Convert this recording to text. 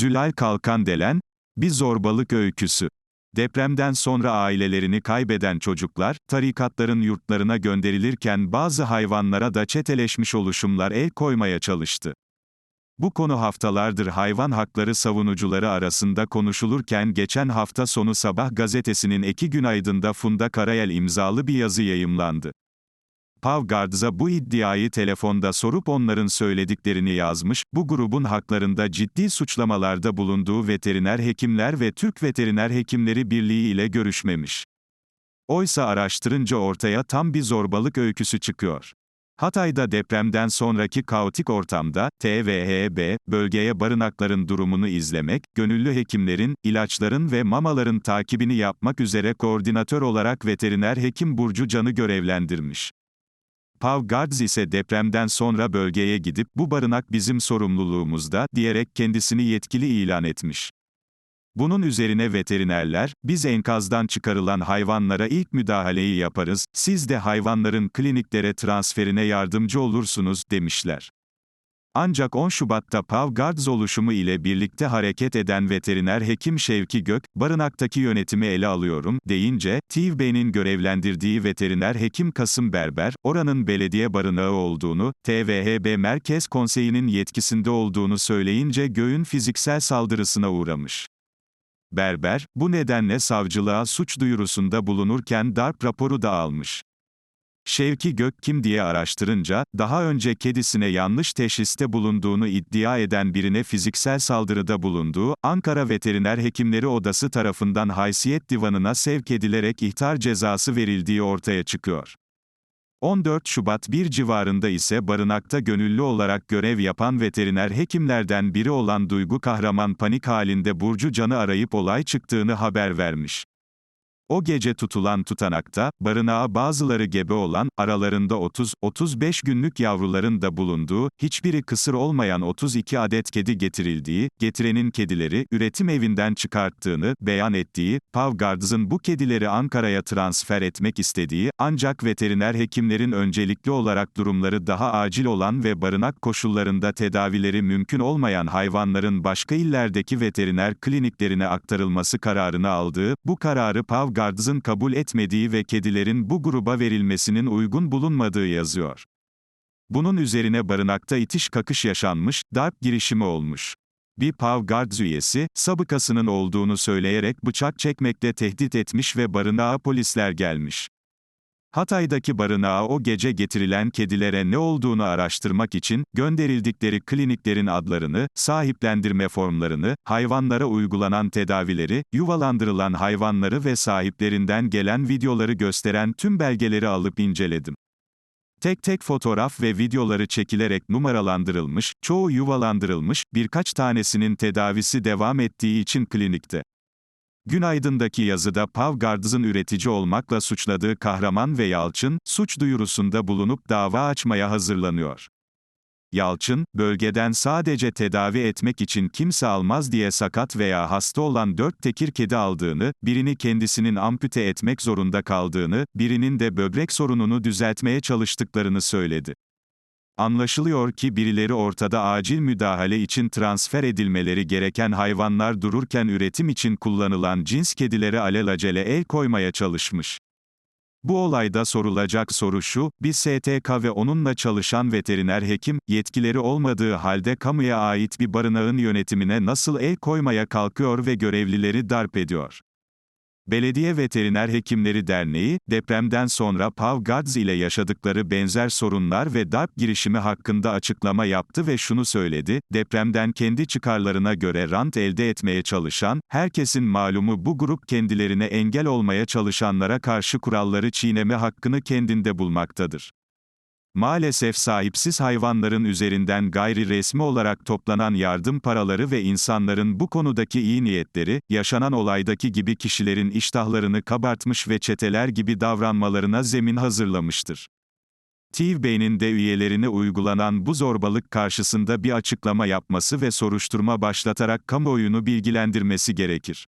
Zülal Kalkandelen, bir zorbalık öyküsü. Depremden sonra ailelerini kaybeden çocuklar, tarikatların yurtlarına gönderilirken bazı hayvanlara da çeteleşmiş oluşumlar el koymaya çalıştı. Bu konu haftalardır hayvan hakları savunucuları arasında konuşulurken geçen hafta sonu Sabah gazetesinin Eki Günaydın'da Funda Karayel imzalı bir yazı yayımlandı. Pavgardz'a bu iddiayı telefonda sorup onların söylediklerini yazmış, bu grubun haklarında ciddi suçlamalarda bulunduğu veteriner hekimler ve Türk Veteriner Hekimleri Birliği ile görüşmemiş. Oysa araştırınca ortaya tam bir zorbalık öyküsü çıkıyor. Hatay'da depremden sonraki kaotik ortamda, TVHB, bölgeye barınakların durumunu izlemek, gönüllü hekimlerin, ilaçların ve mamaların takibini yapmak üzere koordinatör olarak veteriner hekim Burcu Can'ı görevlendirmiş. Pavgards ise depremden sonra bölgeye gidip, bu barınak bizim sorumluluğumuzda, diyerek kendisini yetkili ilan etmiş. Bunun üzerine veterinerler, biz enkazdan çıkarılan hayvanlara ilk müdahaleyi yaparız, siz de hayvanların kliniklere transferine yardımcı olursunuz, demişler. Ancak 10 Şubat'ta Pavgards oluşumu ile birlikte hareket eden veteriner hekim Şevki Gök, barınaktaki yönetimi ele alıyorum, deyince, TİVB'nin görevlendirdiği veteriner hekim Kasım Berber, oranın belediye barınağı olduğunu, TVHB Merkez Konseyi'nin yetkisinde olduğunu söyleyince Göğün fiziksel saldırısına uğramış. Berber, bu nedenle savcılığa suç duyurusunda bulunurken darp raporu da almış. Şevki Gök kim diye araştırınca, daha önce kedisine yanlış teşhiste bulunduğunu iddia eden birine fiziksel saldırıda bulunduğu, Ankara Veteriner Hekimleri Odası tarafından haysiyet divanına sevk edilerek ihtar cezası verildiği ortaya çıkıyor. 14 Şubat 1 civarında ise barınakta gönüllü olarak görev yapan veteriner hekimlerden biri olan Duygu Kahraman panik halinde Burcu Can'ı arayıp olay çıktığını haber vermiş. O gece tutulan tutanakta, barınağa bazıları gebe olan, aralarında 30-35 günlük yavruların da bulunduğu, hiçbiri kısır olmayan 32 adet kedi getirildiği, getirenin kedileri, üretim evinden çıkarttığını, beyan ettiği, Pavgardz'ın bu kedileri Ankara'ya transfer etmek istediği, ancak veteriner hekimlerin öncelikli olarak durumları daha acil olan ve barınak koşullarında tedavileri mümkün olmayan hayvanların başka illerdeki veteriner kliniklerine aktarılması kararını aldığı, bu kararı Pavgardz'ın Gardz'ın kabul etmediği ve kedilerin bu gruba verilmesinin uygun bulunmadığı yazıyor. Bunun üzerine barınakta itiş kakış yaşanmış, darp girişimi olmuş. Bir Pavgards üyesi, sabıkasının olduğunu söyleyerek bıçak çekmekle tehdit etmiş ve barınağa polisler gelmiş. Hatay'daki barınağa o gece getirilen kedilere ne olduğunu araştırmak için, gönderildikleri kliniklerin adlarını, sahiplendirme formlarını, hayvanlara uygulanan tedavileri, yuvalandırılan hayvanları ve sahiplerinden gelen videoları gösteren tüm belgeleri alıp inceledim. Tek tek fotoğraf ve videoları çekilerek numaralandırılmış, çoğu yuvalandırılmış, birkaç tanesinin tedavisi devam ettiği için klinikte. Günaydın'daki yazıda Pavgardz'ın üretici olmakla suçladığı Kahraman ve Yalçın, suç duyurusunda bulunup dava açmaya hazırlanıyor. Yalçın, bölgeden sadece tedavi etmek için kimse almaz diye sakat veya hasta olan dört tekir kedi aldığını, birini kendisinin ampute etmek zorunda kaldığını, birinin de böbrek sorununu düzeltmeye çalıştıklarını söyledi. Anlaşılıyor ki birileri ortada acil müdahale için transfer edilmeleri gereken hayvanlar dururken üretim için kullanılan cins kedilere alelacele el koymaya çalışmış. Bu olayda sorulacak soru şu, bir STK ve onunla çalışan veteriner hekim, yetkileri olmadığı halde kamuya ait bir barınağın yönetimine nasıl el koymaya kalkıyor ve görevlileri darp ediyor? Belediye Veteriner Hekimleri Derneği, depremden sonra Pavgards ile yaşadıkları benzer sorunlar ve darp girişimi hakkında açıklama yaptı ve şunu söyledi, depremden kendi çıkarlarına göre rant elde etmeye çalışan, herkesin malumu bu grup kendilerine engel olmaya çalışanlara karşı kuralları çiğneme hakkını kendinde bulmaktadır. Maalesef sahipsiz hayvanların üzerinden gayri resmi olarak toplanan yardım paraları ve insanların bu konudaki iyi niyetleri, yaşanan olaydaki gibi kişilerin iştahlarını kabartmış ve çeteler gibi davranmalarına zemin hazırlamıştır. TİVB'nin de üyelerine uygulanan bu zorbalık karşısında bir açıklama yapması ve soruşturma başlatarak kamuoyunu bilgilendirmesi gerekir.